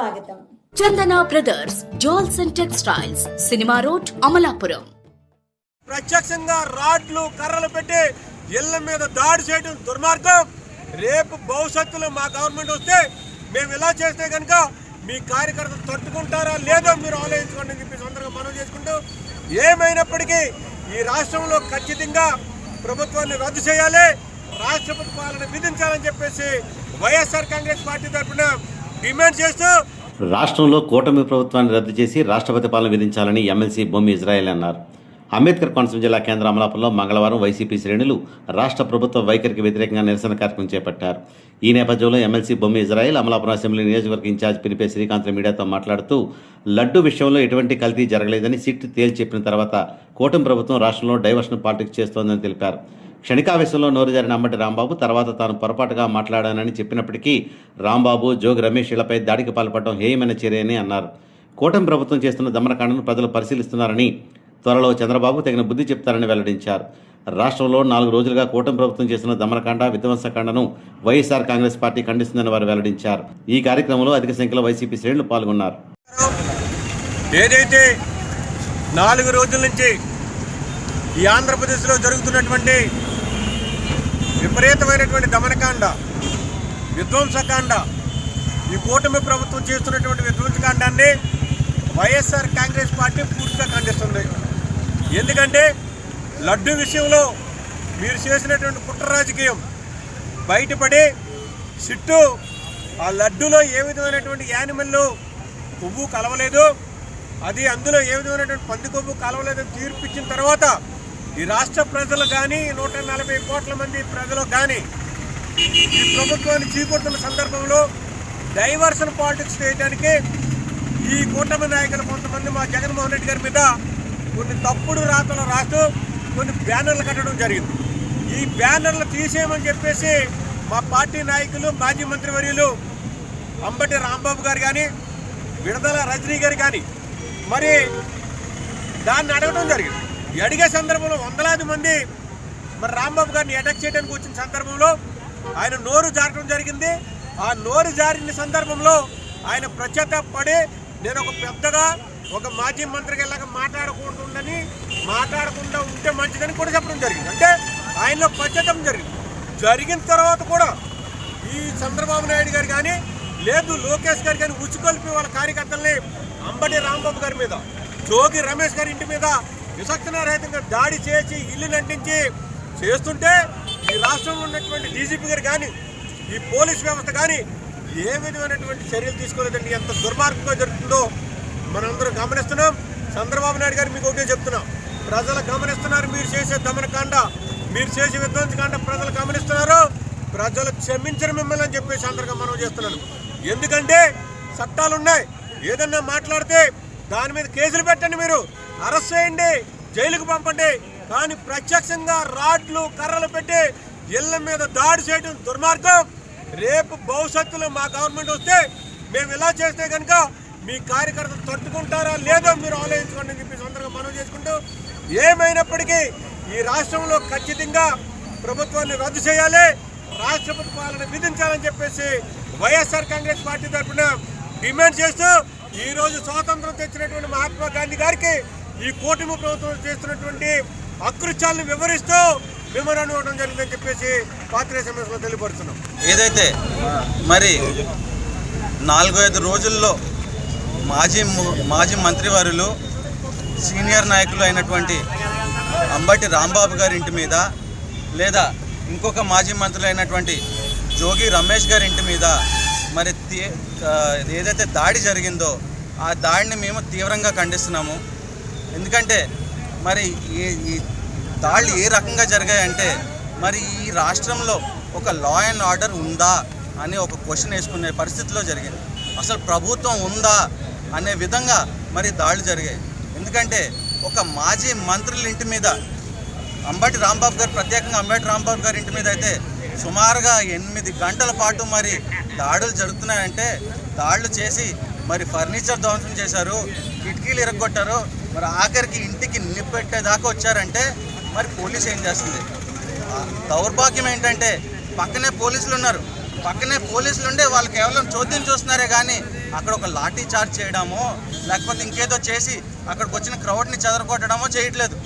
స్వాగతం. Chandana brothers jewels and textiles cinema road Amalapuram. ప్రత్యక్షంగా రాడ్లు కర్రలు పెట్టి ఇళ్ళ మీద దాడి చేయడం దుర్మార్గం. రేపు భవిష్యత్తులో మా గవర్నమెంట్ వస్తే మేము ఇలా చేస్తే కనుక మీ కార్యకర్తలు తట్టుకుంటారా లేదో మీరు ఆలోచించుకోండి అని చెప్పి సందర్భంగా మనం చేసుకుంటూ ఏమైనప్పటికీ ఈ రాష్ట్రంలో ఖచ్చితంగా ప్రభుత్వాన్ని రద్దు చేయాలి రాష్ట్రపతి పాలన విధించాలని చెప్పేసి వైఎస్ఆర్ కాంగ్రెస్ పార్టీ తరఫున డిమాండ్ చేస్తూ రాష్ట్రంలో కూటమి ప్రభుత్వాన్ని రద్దు చేసి రాష్ట్రపతి పాలన విధించాలని ఎమ్మెల్సీ భూమి ఇజ్రాయెల్ అన్నారు. అంబేద్కర్ కోనసీమ జిల్లా కేంద్ర అమలాపురంలో మంగళవారం వైసీపీ శ్రేణులు రాష్ట్ర ప్రభుత్వ వైఖరికి వ్యతిరేకంగా నిరసన కార్యక్రమం చేపట్టారు. ఈ నేపథ్యంలో MLC Bommi Israel Amalapuram assembly నియోజకవర్గ ఇన్ఛార్జ్ పినిపే శ్రీకాంత్ మీడియాతో మాట్లాడుతూ లడ్డు విషయంలో ఎటువంటి కల్తీ జరగలేదని సిట్ తేల్చి చెప్పిన తర్వాత కూటమి ప్రభుత్వం రాష్ట్రంలో డైవర్షన్ పాలిటిక్స్ చేస్తోందని తెలిపారు. క్షణికావేశంలో నోరు జారిన అమ్మటి రాంబాబు తర్వాత తాను పొరపాటుగా మాట్లాడానని చెప్పినప్పటికీ రాంబాబు జోగి రమేష్ ఇళ్ళపై దాడికి పాల్పడడం హేయమైన చర్యని అన్నారు. కూటమి ప్రభుత్వం చేస్తున్న దమనకాండను ప్రజలు పరిశీలిస్తున్నారని త్వరలో చంద్రబాబు తగిన బుద్ధి చెప్తారని వెల్లడించారు. రాష్ట్రంలో నాలుగు రోజులుగా కూటమి ప్రభుత్వం చేస్తున్న దమనకాండ విధ్వంసకాండను వైఎస్ఆర్ కాంగ్రెస్ పార్టీ ఖండిస్తుందని వారు వెల్లడించారు. ఈ కార్యక్రమంలో అధిక సంఖ్యలో వైసీపీ శ్రేణులు పాల్గొన్నారు. ఏదైతే నాలుగు రోజుల నుంచి ఈ ఆంధ్రప్రదేశ్లో జరుగుతున్నటువంటి విపరీతమైనటువంటి దమనకాండ విధ్వంసకాండ ఈ కూటమి ప్రభుత్వం చేస్తున్నటువంటి విధ్వంసకాండాన్ని వైఎస్ఆర్ కాంగ్రెస్ పార్టీ పూర్తిగా ఖండిస్తుంది. ఎందుకంటే లడ్డు విషయంలో మీరు చేసినటువంటి కుట్ర రాజకీయం బయటపడి సిట్టు ఆ లడ్డులో ఏ విధమైనటువంటి యానిమల్లు కొవ్వు కలవలేదు అది అందులో ఏ విధమైనటువంటి పంది కొవ్వు కలవలేదని తీర్పు ఇచ్చిన తర్వాత ఈ రాష్ట్ర ప్రజలు కానీ నూట నలభై కోట్ల మంది ప్రజలు కానీ ఈ ప్రభుత్వాన్ని చీకొడుతున్న సందర్భంలో డైవర్షన్ పాలిటిక్స్ చేయడానికి ఈ కూటమి నాయకులు కొంతమంది మా జగన్మోహన్ రెడ్డి గారి మీద కొన్ని తప్పుడు రాతలు రాస్తూ కొన్ని బ్యానర్లు కట్టడం జరిగింది. ఈ బ్యానర్లు తీసేయమని చెప్పేసి మా పార్టీ నాయకులు మాజీ మంత్రివర్యులు అంబటి రాంబాబు గారు కానీ విడదల రజనీ గారు కానీ మరి దాన్ని అడగడం జరిగింది. అడిగే సందర్భంలో వందలాది మంది మరి రాంబాబు గారిని అటాక్ చేయడానికి వచ్చిన సందర్భంలో ఆయన నోరు జారడం జరిగింది. ఆ నోరు జారిన సందర్భంలో ఆయన ప్రత్యేకపడి నేను ఒక పెద్దగా ఒక మాజీ మంత్రికి ఇలాగ మాట్లాడకూడదని మాట్లాడకుండా ఉంటే మంచిదని కూడా చెప్పడం జరిగింది. అంటే ఆయనలో పశ్చాత్తాపం జరిగింది. జరిగిన తర్వాత కూడా ఈ చంద్రబాబు నాయుడు గారు కానీ లేదు లోకేష్ గారు కానీ ఉచ్చుకొల్పి వాళ్ళ కార్యకర్తల్ని అంబటి రాంబాబు గారి మీద జోగి రమేష్ గారి ఇంటి మీద విచక్షణారహితంగా దాడి చేసి ఇల్లు నంటించి చేస్తుంటే ఈ రాష్ట్రంలో ఉన్నటువంటి డీజీపీ గారు కానీ ఈ పోలీస్ వ్యవస్థ కానీ ఏ విధమైనటువంటి చర్యలు తీసుకోలేదండి. ఎంత దుర్మార్గంగా జరుగుతుందో మనందరం గమనిస్తున్నాం. చంద్రబాబు నాయుడు గారు మీకు ఒకటే చెప్తున్నాం ప్రజలు గమనిస్తున్నారు మీరు చేసే దమనకాండ మీరు చేసే విధ్వంసకాండ ప్రజలు గమనిస్తున్నారు. ప్రజలు క్షమించరు మిమ్మల్ని అని చెప్పేసి అందరికీ మనం చేస్తున్నాను. ఎందుకంటే చట్టాలు ఉన్నాయి. ఏదన్నా మాట్లాడితే దాని మీద కేసులు పెట్టండి మీరు. అరెస్ట్ చేయండి జైలుకు పంపండి. కానీ ప్రత్యక్షంగా రాడ్లు కర్రలు పెట్టి ఇళ్ళ మీద దాడి చేయడం దుర్మార్గం. రేపు భవిష్యత్తులో మా గవర్నమెంట్ వస్తే మేము ఇలా చేస్తే కనుక మీ కార్యకర్తలు తట్టుకుంటారా లేదో మీరు ఆలోచించుకోండి అని చెప్పి సొంతంగా మనం చేసుకుంటూ ఏమైనప్పటికీ ఈ రాష్ట్రంలో ఖచ్చితంగా ప్రభుత్వాన్ని రద్దు చేయాలి రాష్ట్రపతి పాలన విధించాలని చెప్పేసి వైఎస్ఆర్ కాంగ్రెస్ పార్టీ తరఫున డిమాండ్ చేస్తూ ఈరోజు స్వాతంత్రం తెచ్చినటువంటి మహాత్మా గాంధీ గారికి ఈ కూటమి ప్రభుత్వం చేస్తున్నటువంటి అకృత్యాలను వివరిస్తూ వివరణ ఇవ్వడం జరిగిందని చెప్పేసి పాత్రే సమస్యలో తెలియపరుస్తున్నాం. ఏదైతే మరి నాలుగు ఐదు రోజుల్లో మాజీ మాజీ మంత్రివారులు సీనియర్ నాయకులు అయినటువంటి అంబటి రాంబాబు గారి ఇంటి మీద లేదా ఇంకొక మాజీ మంత్రులు అయినటువంటి జోగి రమేష్ గారి ఇంటి మీద మరి తీ- ఏదైతే దాడి జరిగిందో ఆ దాడిని మేము తీవ్రంగా ఖండిస్తున్నాము. ఎందుకంటే మరి ఈ ఈ దాళ్ళు ఏ రకంగా జరిగాయంటే మరి ఈ రాష్ట్రంలో ఒక లా అండ్ ఆర్డర్ ఉందా అని ఒక క్వశ్చన్ వేసుకునే పరిస్థితిలో జరిగింది అసలు ప్రభుత్వం ఉందా అనే విధంగా మరి దాడులు జరిగాయి. ఎందుకంటే ఒక మాజీ మంత్రుల ఇంటి మీద అంబటి రాంబాబు గారు ప్రత్యేకంగా అంబటి రాంబాబు గారి ఇంటి మీద అయితే సుమారుగా ఎనిమిది గంటల పాటు మరి దాడులు జరుగుతున్నాయంటే దాడులు చేసి మరి ఫర్నిచర్ ధ్వంసం చేశారు కిటికీలు ఇరగొట్టారు మరి ఆఖరికి ఇంటికి నిప్పెట్టేదాకా వచ్చారంటే మరి పోలీస్ ఏం చేస్తుంది? దౌర్భాగ్యం ఏంటంటే పక్కనే పోలీసులు ఉన్నారు. పక్కనే పోలీసులు ఉండే వాళ్ళు కేవలం చోద్యం చూస్తున్నారే కానీ అక్కడ ఒక లాఠీ చార్జ్ చేయడమో లేకపోతే ఇంకేదో చేసి అక్కడికి వచ్చిన క్రౌడ్ని చెదరగొట్టడమో చేయట్లేదు.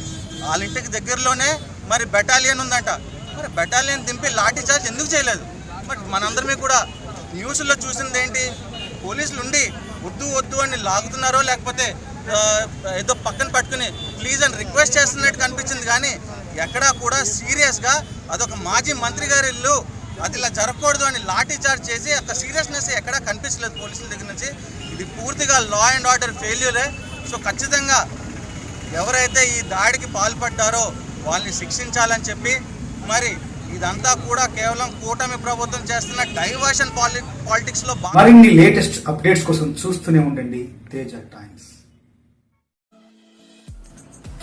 వాళ్ళ ఇంటికి దగ్గరలోనే మరి బెటాలియన్ ఉందంట. మరి బెటాలియన్ దింపి లాఠీ చార్జ్ ఎందుకు చేయలేదు? బట్ మనందరమీ కూడా న్యూస్లో చూసింది ఏంటి పోలీసులు ఉండి వద్దు వద్దు అని లాగుతున్నారో లేకపోతే ఏదో పక్కన పట్టుకుని ప్లీజ్ అని రిక్వెస్ట్ చేస్తున్నట్టు కనిపించింది కానీ ఎక్కడా కూడా సీరియస్గా అదొక మాజీ మంత్రి గారి ఇల్లు. అది ఇలా జరగకూడదు అని లాఠీ చార్జ్ చేసి ఒక సీరియస్నెస్ ఎక్కడా కనిపించలేదు పోలీసుల దగ్గర నుంచి. ఇది పూర్తిగా లా అండ్ ఆర్డర్ ఫెయిల్యూరే సో ఖచ్చితంగా ఎవరైతే ఈ దాడికి పాల్పడ్డారో వాళ్ళని శిక్షించాలని చెప్పి మరి ఇదంతా కూడా కేవలం కూటమి ప్రభుత్వం చేస్తున్న డైవర్షన్ పాలి పాలిటిక్స్లో మరిన్ని లేటెస్ట్ అప్డేట్స్ కోసం చూస్తూనే ఉండండి తేజ టైమ్స్